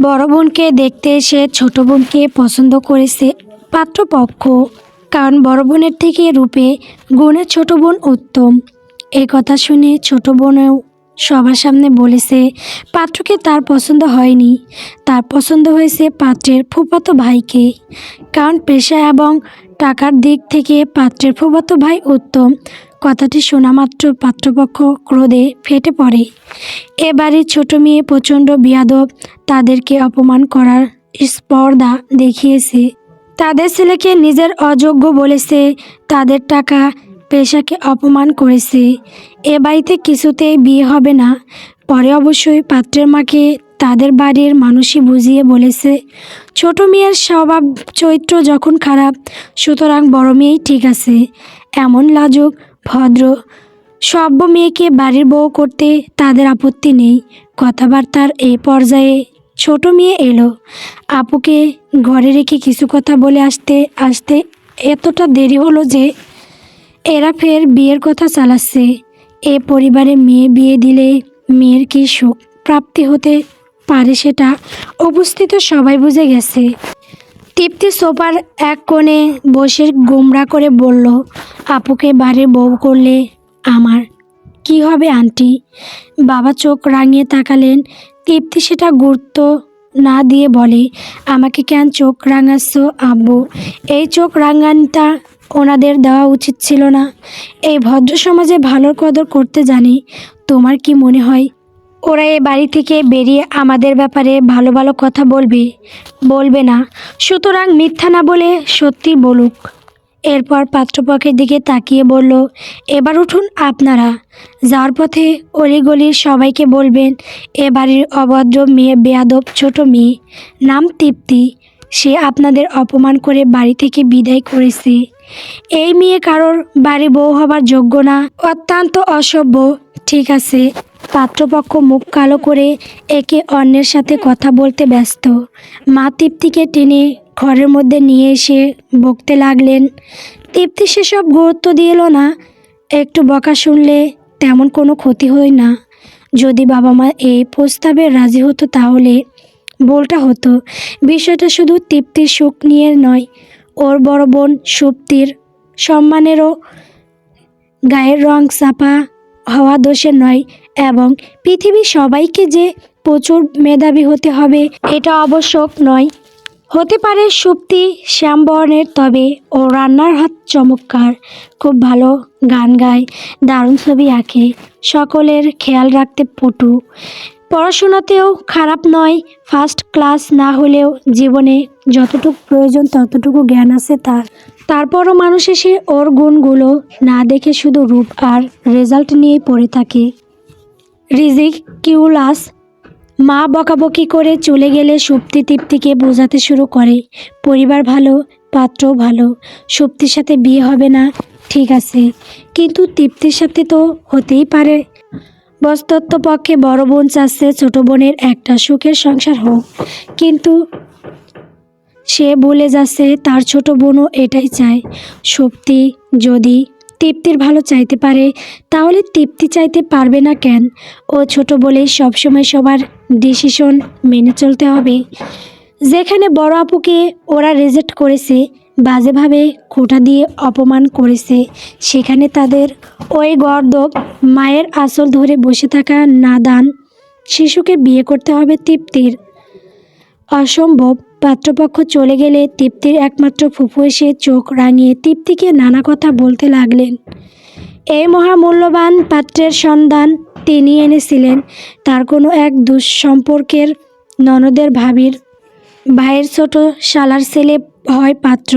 বড় বোনকে দেখতে এসে ছোট বোনকে পছন্দ করেছে পাত্রপক্ষ, কারণ বড় বোনের থেকে রূপে গুণে ছোট বোন উত্তম। এই কথা শুনে ছোট বোনেও সবার সামনে বলেছে, পাত্রকে তার পছন্দ হয়নি। তার পছন্দ হয়েছে পাত্রের ফুফাতো ভাইকে, কারণ পেশা এবং টাকার দিক থেকে পাত্রের ফুফাতো ভাই উত্তম। কথাটি শোনা মাত্র পাত্রপক্ষ ক্রোধে ফেটে পড়ে। এবারে ছোট মেয়ে প্রচণ্ড বিয়াদব, তাদেরকে অপমান করার স্পর্ধা দেখিয়েছে। তাদের ছেলেকে নিজের অযোগ্য বলেছে, তাদের টাকা, পেশাকে অপমান করেছে। এ বাড়িতে কিছুতেই বিয়ে হবে না। পরে অবশ্যই পাত্রের মাকে তাদের বাড়ির মানুষই বুঝিয়ে বলেছে। ছোট মেয়ের স্বভাব, চরিত্র যখন খারাপ, সুতরাং বড় মেয়েই ঠিক আছে। এমন লাজুক ভদ্র, সভ্য মেয়েকে বাড়ির বউ করতে তাদের আপত্তি নেই। কথাবার্তার এই পর্যায়ে ছোট মেয়ে এলো। আপুকে ঘরে রেখে কিছু কথা বলে আসতে আসতে এতটা দেরি হলো যে এরা ফের বিয়ের কথা চালাচ্ছে। এ পরিবারে মেয়ে বিয়ে দিলে মেয়ের কি সুখ প্রাপ্তি হতে পারে সেটা উপস্থিত সবাই বুঝে গেছে। তৃপ্তি সোফার এক কোণে বসে গোমরা করে বলল, আপুকে বাড়ির বউ করলে আমার কি হবে, আন্টি? বাবা চোখ রাঙিয়ে তাকালেন। তৃপ্তি সেটা গুরুত্ব না দিয়ে বলে, আমাকে কেন চোখ রাঙাচ্ছ, আব্বু? এই চোখ রাঙানটা ওনাদের দেওয়া উচিত ছিল না। এই ভদ্র সমাজে ভালোর কদর করতে জানি, তোমার কি মনে হয় ওরা এ বাড়ি থেকে বেরিয়ে আমাদের ব্যাপারে ভালো ভালো কথা বলবে বলবে না। সুতরাং মিথ্যা না বলে সত্যি বলুক। এরপর পাত্রপক্ষের দিকে তাকিয়ে বলল, এবার উঠুন আপনারা। যাওয়ার পথে অলিগলির সবাইকে বলবেন, এ বাড়ির অভদ্র মেয়ে, বেয়াদব ছোট মেয়ে, নাম তৃপ্তি। সে আপনাদের অপমান করে বাড়ি থেকে বিদায় করেছে। এই মেয়ে কারোর বাড়ি বউ হবার যোগ্য না, অত্যন্ত অসভ্য। ঠিক আছে পাত্রপক্ষ মুখ কালো করে একে অন্যের সাথে কথা বলতে ব্যস্ত। মা তৃপ্তিকে টেনে ঘরের মধ্যে নিয়ে এসে বকতে লাগলেন। তৃপ্তি সেসব গুরুত্ব দিল না। একটু বকা শুনলে তেমন কোনো ক্ষতি হয় না। যদি বাবা মা এই প্রস্তাবে রাজি হতো তাহলে বলটা হতো। বিষয়টা শুধু তৃপ্তির সুখ নিয়ে নয়, ওর বড় বোন সুপ্তির সম্মানেরও। গায়ের রং চাপা হওয়া দোষের নয় এবং পৃথিবীর সবাইকে যে প্রচুর মেধাবী হতে হবে, এটা আবশ্যক নয়। হতে পারে সুপ্তি, শ্যামবর্ণের, তবে ও রান্নার হাত চমৎকার। খুব ভালো গান গায়, দারুণ ছবি আঁকে। সকলের খেয়াল রাখতে পটু। পড়াশোনাতেও খারাপ নয় ফার্স্ট ক্লাস না হলেও জীবনে যতটুকু প্রয়োজন ততটুকু জ্ঞান আছে তার। তারপরও মানুষ এসে ওর গুণগুলো না দেখে শুধু রূপ আর রেজাল্ট নিয়েই পড়ে থাকে। রিজিক কিউলাস মা বকাবকি করে চলে গেলে সুপ্তি তৃপ্তিকে বোঝাতে শুরু করে। পরিবার ভালো, পাত্রও ভালো। সুপ্তির সাথে বিয়ে হবে না, ঠিক আছে। কিন্তু তৃপ্তির সাথে তো হতেই পারে। বস্তত্ব পক্ষে বড় বোন চাচ্ছে ছোট বোনের একটা সুখের সংসার হোক। কিন্তু সে বলে যাচ্ছে তার ছোট বোনও এটাই চায়। শক্তি যদি তৃপ্তির ভালো চাইতে পারে, তাহলে তৃপ্তি চাইতে পারবে না কেন? ও ছোট বলেই সবসময় সবার ডিসিশন মেনে চলতে হবে। যেখানে বড় আপুকে ওরা রেজেক্ট করেছে, বাজেভাবে খোটা দিয়ে অপমান করেছে, সেখানে তাদের ওই গর্দব মায়ের আসল ধরে বসে থাকা নাদান শিশুকে বিয়ে করতে হবে তৃপ্তির। অসম্ভব। পাত্রপক্ষ চলে গেলে তৃপ্তির একমাত্র ফুফু এসে চোখ রাঙিয়ে তৃপ্তিকে নানা কথা বলতে লাগলেন। এই মহামূল্যবান পাত্রের সন্ধান তিনি এনেছিলেন। তার কোনো এক দুঃসম্পর্কের ননদের ভাবির। ভাইয়ের ছোট শালার ছেলে হয় পাত্র,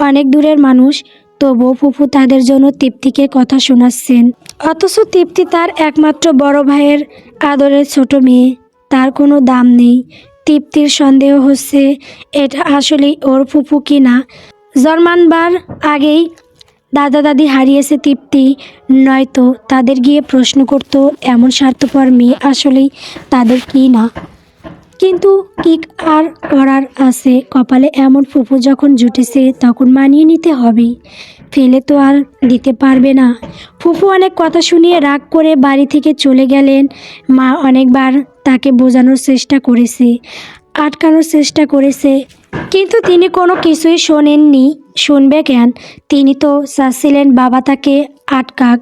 অনেক দূরের মানুষ। তবুও ফুফু তাদের জন্য তৃপ্তিকে কথা শোনাচ্ছেন। অথচ তৃপ্তি তার একমাত্র বড় ভাইয়ের আদরের ছোট মেয়ে। তার কোনো দাম নেই। তৃপ্তির সন্দেহ হচ্ছে, এটা আসলেই ওর ফুপু কি না জন্মানবার আগেই দাদা দাদি হারিয়েছে তৃপ্তি, নয়তো তাদের গিয়ে প্রশ্ন করতো, এমন স্বার্থপর মেয়ে আসলেই তাদের কি না? কিন্তু কি আর করার আছে, কপালে এমন ফুপু যখন জুটেছে, তখন মানিয়ে নিতে হবেই। ফেলে তো আর দিতে পারবে না। ফুপু অনেক কথা শুনিয়ে রাগ করে বাড়ি থেকে চলে গেলেন। মা অনেকবার তাকে বোঝানোর চেষ্টা করেছে, আটকানোর চেষ্টা করেছে। কিন্তু তিনি কোনো কিছুই শোনেননি। শুনবে কেন? তিনি তো চাচ্ছিলেন বাবা তাকে আটকাক।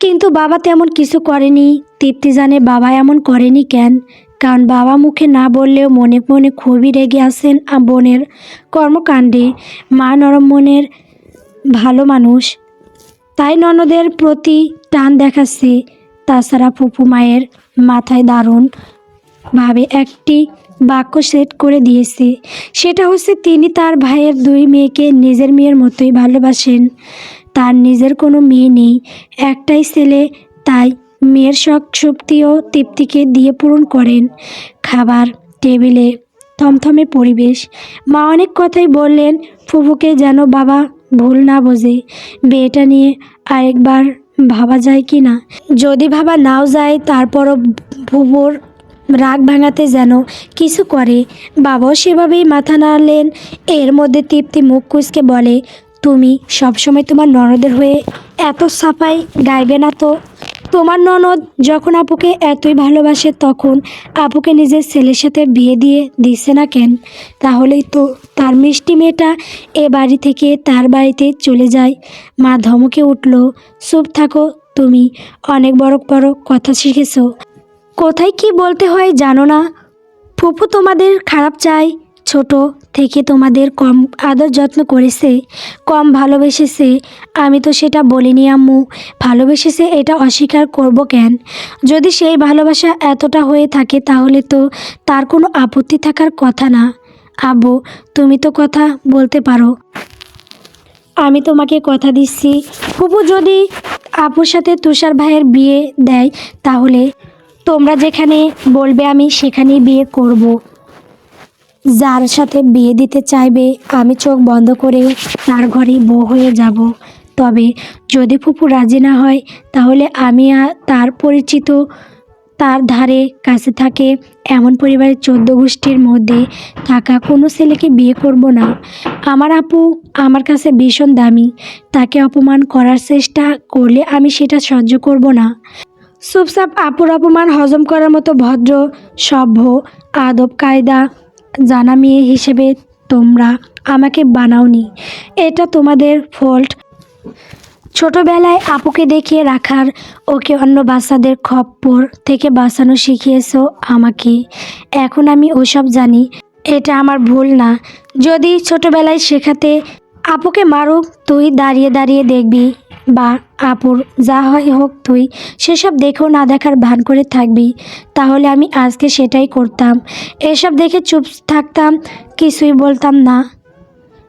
কিন্তু বাবা তেমন কিছু করেনি। তৃপ্তি জানে বাবা এমন করেনি কেন? কারণ বাবা মুখে না বললেও মনে মনে খুবই রেগে আছেন বোনের কর্মকাণ্ডে। মা নরম মনের ভালো মানুষ। তাই ননদের প্রতি টান দেখাচ্ছে। তাছাড়া ফুপু মায়ের মাথায় দারুণ ভাবে একটি বাক্য সেট করে দিয়েছে। সেটা হচ্ছে, তিনি তার ভাইয়ের দুই মেয়েকে নিজের মেয়ের মতোই ভালোবাসেন। তার নিজের কোনো মেয়ে নেই। একটাই ছেলে, তাই মেয়ের শখ শক্তিও তৃপ্তিকে দিয়ে পূরণ করেন। খাবার, টেবিলে থমথমে পরিবেশ। মা অনেক কথাই বললেন ফুফুকে যেন বাবা ভুল না বোঝে। বিয়েটা নিয়ে আরেকবার ভাবা যায় কি না? যদি ভাবা নাও যায়, তারপরও ভুবর রাগ ভাঙাতে যেন কিছু করে। বাবাও সেভাবেই মাথা নাড়লেন। এর মধ্যে তৃপ্তি মুখ কুচকে বলে, তুমি সবসময় তোমার নরদের হয়ে এত সাফাই গাইবে না তো? তোমার ননদ যখন আপুকে এতই ভালোবাসে তখন আপুকে নিজের ছেলের সাথে বিয়ে দিয়ে দিচ্ছে না কেন? তাহলেই তো তার মিষ্টি মেয়েটা এ বাড়ি থেকে তার বাড়িতে চলে যায়। মা ধমকে উঠল, চুপ থাকো তুমি, অনেক বড় বড় কথা শিখেছো। কোথায় কি বলতে হয় জানো না? ফুপু তোমাদের খারাপ চাই ছোট। থেকে তোমাদের কম আদর যত্ন করেছে, কম ভালোবেসেছে। আমি তো সেটা বলিনি, আম্মু। ভালোবেসেছে এটা অস্বীকার করব কেন? যদি সেই ভালোবাসা এতটা হয়ে থাকে তাহলে তো তার কোনো আপত্তি থাকার কথা না। আব্বু, তুমি তো কথা বলতে পারো। আমি তোমাকে কথা দিচ্ছি। ফুপু যদি আপুর সাথে তুষার ভাইয়ের বিয়ে দেয় তাহলে তোমরা যেখানে বলবে আমি সেখানেই বিয়ে করব। যার সাথে বিয়ে দিতে চাইবে, আমি চোখ বন্ধ করে তার ঘরেই বউ হয়ে যাব। তবে যদি ফুপু রাজি না হয়, তাহলে আমি তার পরিচিত তার ধারে কাছে থাকে এমন পরিবারের চোদ্দ গোষ্ঠীর মধ্যে থাকা কোনো ছেলেকে বিয়ে করব না। আমার আপু আমার কাছে ভীষণ দামি। তাকে অপমান করার চেষ্টা করলে আমি সেটা সহ্য করব না। চুপচাপ আপুর অপমান হজম করার মতো ভদ্র, সভ্য আদব কায়দা জানা মেয়ে হিসেবে তোমরা আমাকে বানাওনি। এটা তোমাদের ফল্ট। ছোটবেলায় আপুকে দেখিয়ে রাখার ওকে অন্য বাচ্চাদের খপ্পর থেকে বাঁচানো শিখিয়েছ আমাকে। এখন আমি ওসব জানি। এটা আমার ভুল না। যদি ছোটবেলায় শেখাতে আপুকে মারুক তুই দাঁড়িয়ে দাঁড়িয়ে দেখবি। বা আপুর যা হয় হোক তুই, সেসব দেখেও না দেখার ভান করে থাকবি। তাহলে আমি আজকে সেটাই করতাম। এসব দেখে চুপ থাকতাম, কিছুই বলতাম না।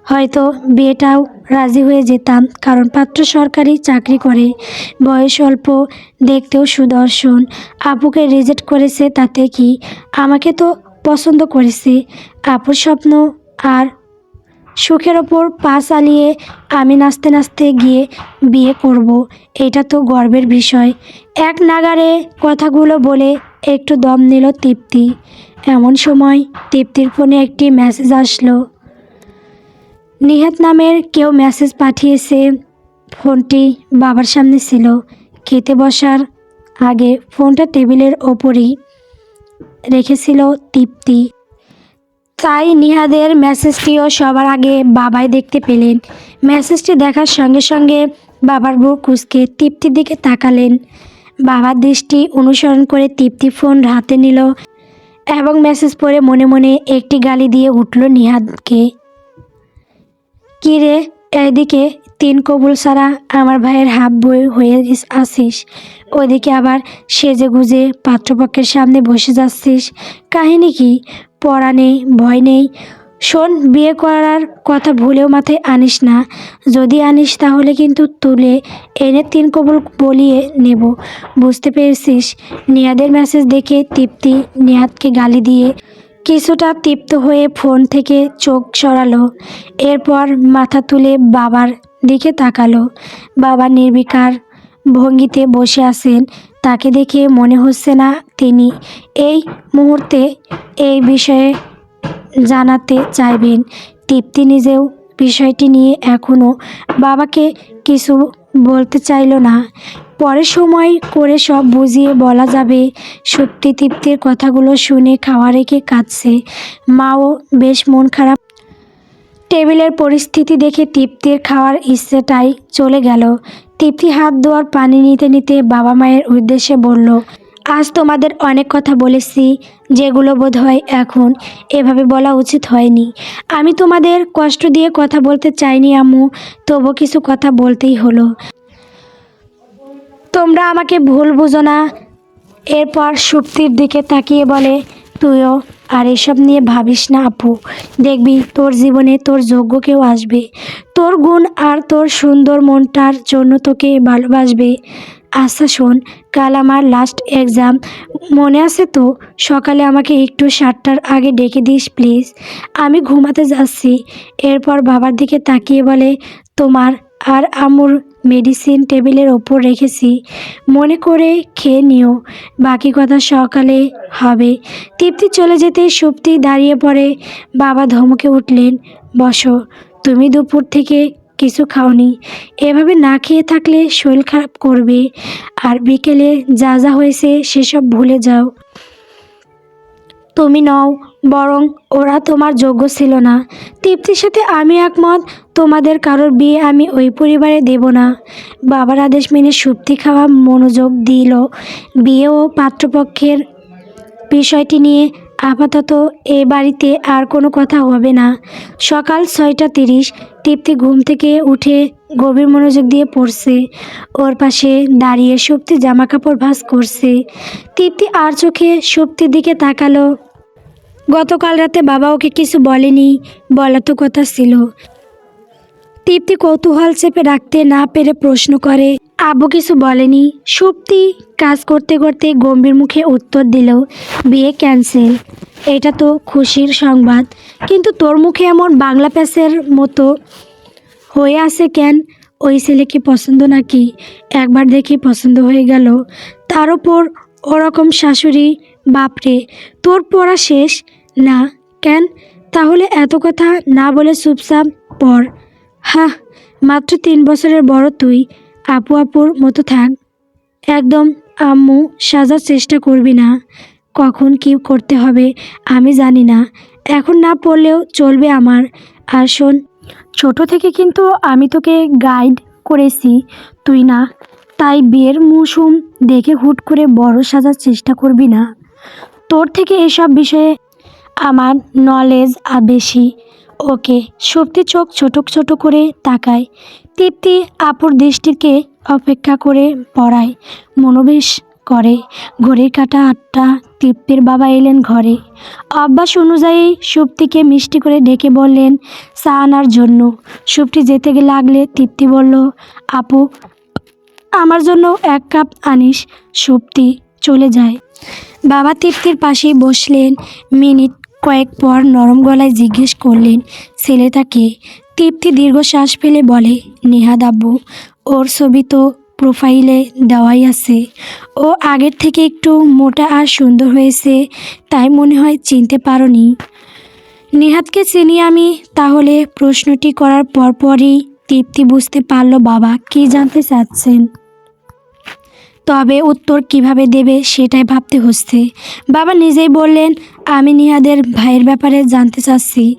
হয়তো বিয়েটাও রাজি হয়ে যেতাম, কারণ পাত্র সরকারি চাকরি করে। বয়স অল্প, দেখতেও সুদর্শন। আপুকে রিজেক্ট করেছে তাতে কি? আমাকে তো পছন্দ করেছে। আপুর স্বপ্ন আর সুখের ওপর পা চালিয়ে আমি নাচতে নাচতে গিয়ে বিয়ে করব। এটা তো গর্বের বিষয়। এক নাগারে কথাগুলো বলে একটু দম নিল তৃপ্তি। এমন সময় তৃপ্তির ফোনে একটি মেসেজ আসলো। নিহাত নামের কেউ মেসেজ পাঠিয়েছে, ফোনটি বাবার সামনে ছিল। খেতে বসার আগে ফোনটা টেবিলের ওপরই রেখেছিল তৃপ্তি। তাই নিহাদের মেসেজটিও সবার আগে বাবাই দেখতে পেলেন। মেসেজটি দেখার সঙ্গে সঙ্গে বাবার বউ কুচকে তৃপ্তির দিকে তাকালেন। বাবার দৃষ্টি অনুসরণ করে তৃপ্তি ফোন হাতে নিল এবং মেসেজ পড়ে মনে মনে একটি গালি দিয়ে উঠল নিহাদকে। কি রে এদিকে তিন কবুল ছাড়া আমার ভাইয়ের হাফ বই হয়ে আসিস ওদিকে আবার সেজে গুজে পাত্রপক্ষের সামনে বসে যাচ্ছিস। কাহিনী কি? পড়া নেই, ভয় নেই। শোন, বিয়ে করার কথা ভুলেও মাথায় আনিস না। যদি আনিস তাহলে কিন্তু তুলে এনে তিন কবুল বলিয়ে নেব। বুঝতে পেরেছিস? নিয়াদের মেসেজ দেখে তৃপ্তি নিয়াদকে গালি দিয়ে কিছুটা তৃপ্ত হয়ে ফোন থেকে চোখ সরালো। এরপর মাথা তুলে বাবার দিকে তাকালো। বাবা নির্বিকার ভঙ্গিতে বসে আছেন। তাকে দেখে মনে হচ্ছে না তিনি। এই মুহূর্তে এই বিষয়ে জানাতে চাইবেন। তৃপ্তি নিজেও বিষয়টি নিয়ে এখনও বাবাকে কিছু বলতে চাইল না। পরে সময় করে সব বুঝিয়ে বলা যাবে। সত্যি তৃপ্তির কথাগুলো শুনে খাওয়া রেখে কাঁদছে। মাও বেশ মন খারাপ। টেবিলের পরিস্থিতি দেখে তৃপ্তির খাওয়ার ইচ্ছেটাই চলে গেল। তৃপ্তি হাত ধোয়ার পানি নিতে নিতে বাবা মায়ের উদ্দেশ্যে বলল, আজ তোমাদের অনেক কথা বলেছি, যেগুলো বোধ হয় এখন এভাবে বলা উচিত হয়নি। আমি তোমাদের কষ্ট দিয়ে কথা বলতে চাইনি, আম্মু, তবু কিছু কথা বলতেই হলো। তোমরা আমাকে ভুল বুঝো না। এরপর সুপ্তির দিকে তাকিয়ে বলে, তুইও আর এসব নিয়ে ভাবিস না আপু। দেখবি তোর জীবনে তোর যোগ্য কেউ আসবে। তোর গুণ আর তোর সুন্দর মনটার জন্য তোকে ভালোবাসবে। আচ্ছা শোন, কাল আমার লাস্ট এক্সাম মনে আছে তো? সকালে আমাকে একটু সাতটার আগে ডেকে দিস প্লিজ আমি ঘুমাতে যাচ্ছি। এরপর বাবার দিকে তাকিয়ে বলে, তোমার আর আমুর মেডিসিন টেবিলের ওপর রেখেছি। মনে করে খেয়ে নিও। বাকি কথা সকালে হবে। তৃপ্তি চলে যেতেই সুপ্তি দাঁড়িয়ে পড়ে। বাবা ধমকে উঠলেন, বসো, তুমি দুপুর থেকে কিছু খাওনি। এভাবে না খেয়ে থাকলে শরীর খারাপ করবে। আর বিকেলে যা যা হয়েছে সেসব ভুলে যাও। তুমি নও বরং ওরা তোমার যোগ্য ছিল না। তৃপ্তির সাথে আমি একমত, তোমাদের কারোর বিয়ে আমি ওই পরিবারে দেব না। বাবার আদেশ মেনে সুপ্তি খাওয়া মনোযোগ দিল। বিয়ে ও পাত্রপক্ষের বিষয়টি নিয়ে আপাতত এ বাড়িতে আর কোনো কথা হবে না। সকাল ছয়টা তিরিশ, তৃপ্তি ঘুম থেকে উঠে গভীর মনোযোগ দিয়ে পড়ছে। ওর পাশে দাঁড়িয়ে সুপ্তি জামা কাপড় ভাঁজ করছে। তৃপ্তি আর চোখে সুপ্তির দিকে তাকালো। গতকাল রাতে বাবা ওকে কিছু বলেনি, বলা তো কথা ছিল। তৃপ্তি কৌতূহল চেপে রাখতে না পেরে প্রশ্ন করে, আব্বু কিছু বলেনি। সুপ্তি কাজ করতে করতে গম্ভীর মুখে উত্তর দিল, বিয়ে ক্যান্সেল এটা তো খুশির সংবাদ। কিন্তু তোর মুখে এমন বাংলা প্যাসের মতো হয়ে আছে কেন? ওই ছেলেকে পছন্দ নাকি? একবার দেখি পছন্দ হয়ে গেল। তার ওপর ওরকম শাশুড়ি বাপরে, তোর পড়া শেষ? না, কেন? তাহলে এত কথা না বলে চুপচাপ পড়। হা মাত্র তিন বছরের বড় তুই। আপু আপুর মতো থাক। একদম আম্মু সাজার চেষ্টা করবি না। কখন কি করতে হবে আমি জানি না। এখন না পড়লেও চলবে আমার। আর শোন, ছোট থেকে কিন্তু আমি তোকে গাইড করেছি। তুই না, তাই বিয়ের মৌসুম দেখে হুট করে বড় সাজার চেষ্টা করবি না। তোর থেকে এসব বিষয়ে আমার নলেজ আর বেশি। ওকে শক্তি চোখ ছোট ছোট করে তাকায়। তৃপ্তি আপুর দৃষ্টিকে অপেক্ষা করে পড়ায়। মনোবেশ করে। ঘড়ির কাটা আটটা, তৃপ্তির বাবা এলেন ঘরে। অভ্যাস অনুযায়ী সুপ্তিকে মিষ্টি করে ডেকে বললেন, চা আনার জন্য। সুপ্তি যেতে গেলে লাগলে তৃপ্তি বলল, আপু, আমার জন্য এক কাপ আনিস। সুপ্তি চলে যায়। বাবা তৃপ্তির পাশেই বসলেন। মিনিট কয়েক পর নরম গলায় জিজ্ঞেস করলেন ছেলেটাকে তৃপ্তি দীর্ঘশ্বাস ফেলে বলে নেহাদ আব্বু ওর ছবি তো প্রোফাইলে দেওয়াই আছে। ও আগের থেকে একটু মোটা আর সুন্দর হয়েছে, তাই মনে হয় চিনতে পারোনি। নেহাদকে চিনি আমি, তাহলে প্রশ্নটি করার পরপরই তৃপ্তি বুঝতে পারল বাবা কী জানতে চাচ্ছেন। তবে উত্তর কীভাবে দেবে সেটাই ভাবতে হচ্ছে। বাবা নিজেই বললেন, আমি নিহাদের ভাইয়ের ব্যাপারে জানতে চাচ্ছি।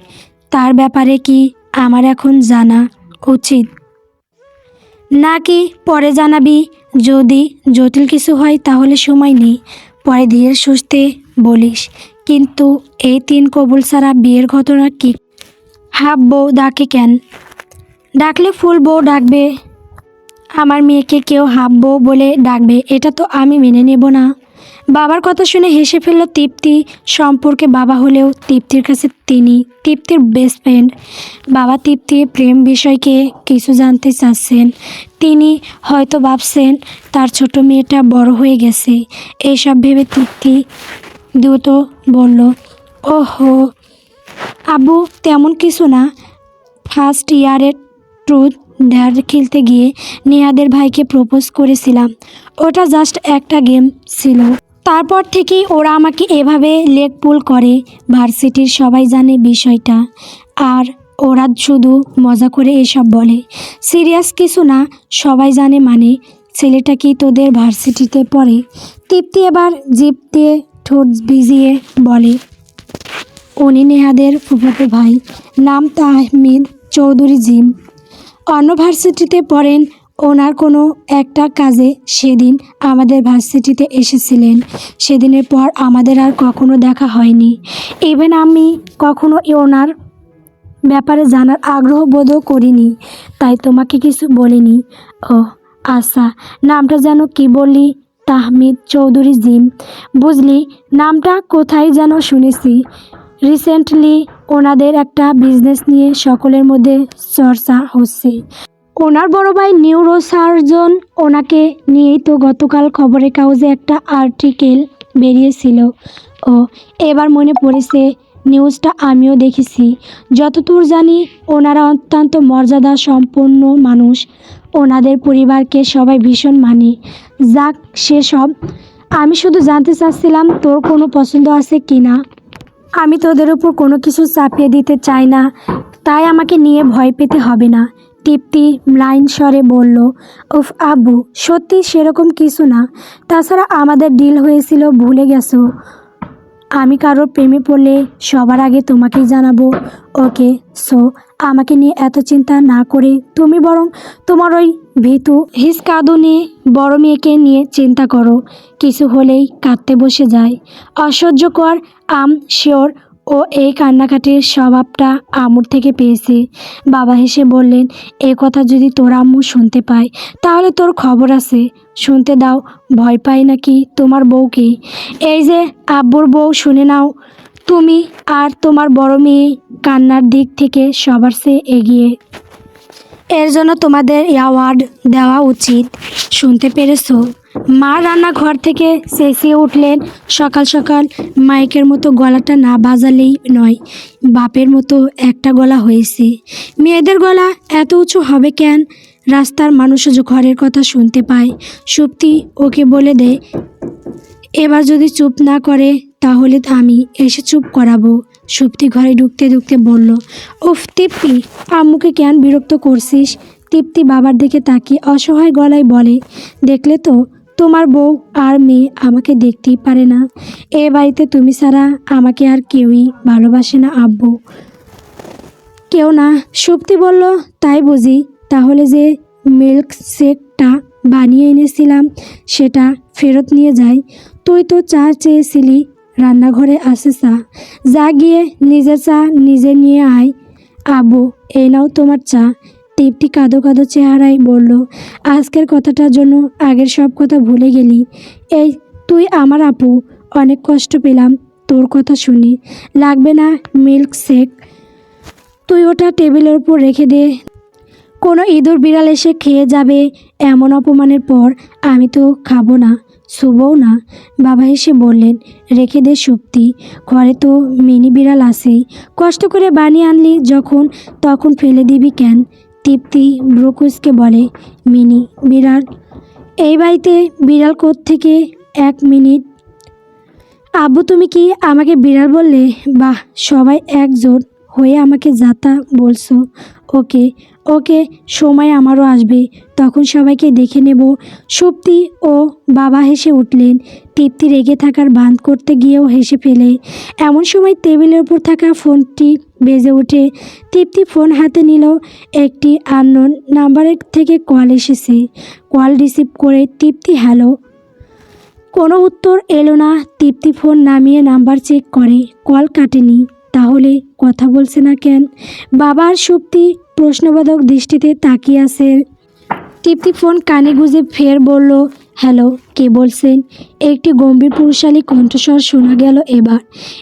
তার ব্যাপারে কি আমার এখন জানা উচিত? নাকি পরে জানাবি? যদি জটিল কিছু হয় তাহলে সময় নেই, পরে ধীরে সুস্থে বলিস। কিন্তু এই তিন কবুল ছাড়া বিয়ের ঘটনা কি? হাফ বউ ডাকে কেন? ডাকলে ফুল বউ ডাকবে। আমার মেয়েকে কেউ হাফ বলে ডাকবে, এটা তো আমি মেনে নেব না। বাবার কথা শুনে হেসে ফেলল তৃপ্তি, সম্পর্কে বাবা হলেও তৃপ্তির কাছে তিনি, তৃপ্তির বেস্ট ফ্রেন্ড বাবা তৃপ্তির প্রেম বিষয়কে কিছু জানতে চাচ্ছেন। তিনি হয়তো ভাবছেন তার ছোট মেয়েটা বড় হয়ে গেছে। এইসব ভেবে তৃপ্তি দ্রুত বলল, ওহো, আব্বু তেমন কিছু না। ফার্স্ট ইয়ারের ট্রুথ ড্যার খেলতে গিয়ে নেহাদের ভাইকে প্রপোজ করেছিলাম। ওটা জাস্ট একটা গেম ছিল। তারপর থেকেই ওরা আমাকে এভাবে লেগ পুল করে। ভার্সিটির সবাই জানে বিষয়টা। আর ওরা শুধু মজা করে এসব বলে। সিরিয়াস কিছু না, সবাই জানে মানে। ছেলেটা কি তোদের ভার্সিটিতে পড়ে? তৃপ্তি এবার জিপ দিয়ে ঠোঁট ভিজিয়ে বলে, উনি নেহাদের ফুফাতো ভাই। নাম তাহমিদ চৌধুরী জিম। অন্য ভার্সিটিতে পড়েন। ওনার কোনো একটা কাজে সেদিন আমাদের ভার্সিটিতে এসেছিলেন। সেদিনের পর আমাদের আর কখনো দেখা হয়নি। ইভেন আমি কখনো ওনার ব্যাপারে জানার আগ্রহ বোধও করিনি। তাই তোমাকে কিছু বলিনি। ও আচ্ছা নামটা যেন কি বললি? তাহমিদ চৌধুরী জিম। বুঝলি, নামটা কোথায় যেন শুনেছি। রিসেন্টলি ওনাদের একটা বিজনেস নিয়ে সকলের মধ্যে চর্চা হচ্ছে। ওনার বড় ভাই নিউরো সার্জন ওনাকে নিয়েই তো গতকাল খবরের কাগজে একটা আর্টিকেল বেরিয়েছিল। ও, এবার মনে পড়েছে নিউজটা আমিও দেখেছি। যতদূর জানি, ওনারা অত্যন্ত মর্যাদা সম্পন্ন মানুষ। ওনাদের পরিবারকে সবাই ভীষণ মানে। যাক, সেসব। আমি শুধু জানতে চাচ্ছিলাম, তোর কোনো পছন্দ আছে কি না আমি তোদের উপর কোনো কিছু চাপিয়ে দিতে চাই না। তাই আমাকে নিয়ে ভয় পেতে হবে না। তৃপ্তি ম্লাইন স্বরে বলল, উফ আব্বু, সত্যি সেরকম কিছু না। তাছাড়া আমাদের ডিল হয়েছিল, ভুলে গেছো। আমি কারোর প্রেমে পড়লে সবার আগে তোমাকেই জানাব। ওকে, সো আমাকে নিয়ে এত চিন্তা না করে তুমি বরং তোমার ওই ভীতু হিসকাদু নিয়ে বড় মেয়েকে নিয়ে চিন্তা করো। কিছু হলেই কাঁদতে বসে যায়। অসহ্যকর আম, শিওর ও এই কান্নাকাটির স্বভাবটা আমুর থেকে পেয়েছে। বাবা হেসে বললেন, এ কথা যদি তোর আম্মু শুনতে পায়, তাহলে তোর খবর আছে। শুনতে দাও, ভয় পাই নাকি তোমার বউকে? এই যে, আব্বুর বউ শুনে নাও। তুমি আর তোমার বড় মেয়ে কান্নার দিক থেকে সবার চেয়ে এগিয়ে। এর জন্য তোমাদের অ্যাওয়ার্ড দেওয়া উচিত। শুনতে পেরেছ? মা রান্নাঘর থেকে চেঁচিয়ে উঠলেন। সকাল সকাল মাইকের মতো গলাটা না বাজালেই নয়, বাপের মতো একটা গলা হয়েছে। মেয়েদের গলা এত উঁচু হবে কেন? রাস্তার মানুষও যে ঘরের কথা শুনতে পায়। সুপ্তি ওকে বলে দে, এবার যদি চুপ না করে তাহলে আমি এসে চুপ করাবো। সুপ্তি ঘরে ঢুকতে ঢুকতে বলল, উফ, তৃপ্তি, আম্মুকে কেন বিরক্ত করছিস? তৃপ্তি বাবার দিকে তাকিয়ে অসহায় গলায় বলে, দেখলে তো, তোমার বউ আর মেয়ে আমাকে দেখতেই পারে না। এ বাড়িতে তুমি ছাড়া আমাকে আর কেউই ভালোবাসে না, আব্বু। কেউ না, সুপ্তি বলল, তাই বুঝি। তাহলে যে মিল্ক শেকটা বানিয়ে এনেছিলাম, সেটা ফেরত নিয়ে যাই। তুই তো চা চেয়েছিলি রান্নাঘরে আসে চা যা গিয়ে নিজের চা নিজে নিয়ে আয়। আবু, এই নাও তোমার চা। টিপটি কাঁদো কাঁদো চেহারায় বলল, আজকের কথাটার জন্য আগের সব কথা ভুলে গেলি। এই, তুই আমার আপু। অনেক কষ্ট পেলাম তোর কথা শুনি। লাগবে না মিল্ক শেক। তুই ওটা টেবিলের উপর রেখে দে। কোনো ইঁদুর বিড়াল এসে খেয়ে যাবে এমন অপমানের পর আমি তো খাব না। শুবও না বাবা এসে বললেন, রেখে দে সুপ্তি, ঘরে তো মিনি বিড়াল আসেই কষ্ট করে বানিয়ে আনলি যখন, তখন ফেলে দিবি কেন? তৃপ্তি ব্রুকুসকে বলে, মিনি বিড়াল, এই বাড়িতে বিড়াল থেকে এক মিনিট? আব্বু তুমি কি আমাকে বিড়াল বললে? বাহ, সবাই একজোট। হয়ে আমাকে যাতা বলছো। ওকে ওকে, সময় আমারও আসবে। তখন সবাইকে দেখে নেব। সুপ্তি ও বাবা হেসে উঠলেন। তৃপ্তি রেগে থাকার বাঁধ করতে গিয়েও হেসে ফেলে। এমন সময় টেবিলের উপর থাকা ফোনটি বেজে ওঠে। তৃপ্তি ফোন হাতে নিল। একটি আননোন নাম্বারের থেকে কল এসেছে। কল রিসিভ করে তৃপ্তি, হ্যালো। কোনো উত্তর এলো না। তৃপ্তি ফোন নামিয়ে নাম্বার চেক করে। কল কাটেনি। তাহলে কথা বলছে না কেন? বাবার শক্তি প্রশ্নবোধক দৃষ্টিতে তাকিয়ে আছে। তৃপ্তি ফোন কানে গুঁজে ফের বলল, হ্যালো, কে বলছেন? একটি গম্ভীর পুরুষালী কণ্ঠস্বর শোনা গেল এবার।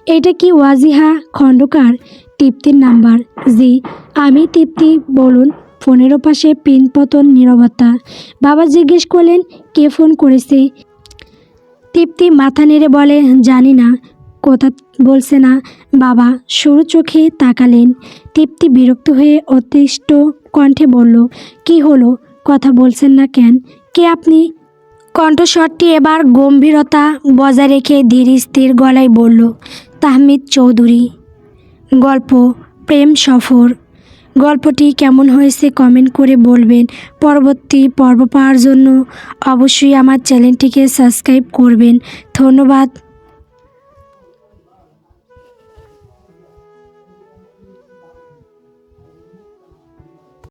এটা কি ওয়াজিহা খণ্ডকার? তৃপ্তির নাম্বার। জি, আমি তৃপ্তি, বলুন। ফোনের পাশে পিন পতন নীরবতা। বাবা জিজ্ঞেস করলেন, কে ফোন করেছে? তৃপ্তি মাথা নেড়ে বলে, জানি না। কথা বলছে না। বাবা সরু চোখে তাকালেন। তৃপ্তি বিরক্ত হয়ে অতিষ্ঠ কণ্ঠে বলল, কি হলো? কথা বলছেন না কেন? কে আপনি? কণ্ঠস্বরটি এবার গম্ভীরতা বজায় রেখে ধীর স্থির গলায় বলল, তাহমিদ চৌধুরী, গল্প, প্রেম সফর। গল্পটি কেমন হয়েছে কমেন্ট করে বলবেন। পরবর্তী পর্ব পাওয়ার জন্য অবশ্যই আমার চ্যানেলটিকে সাবস্ক্রাইব করবেন। ধন্যবাদ।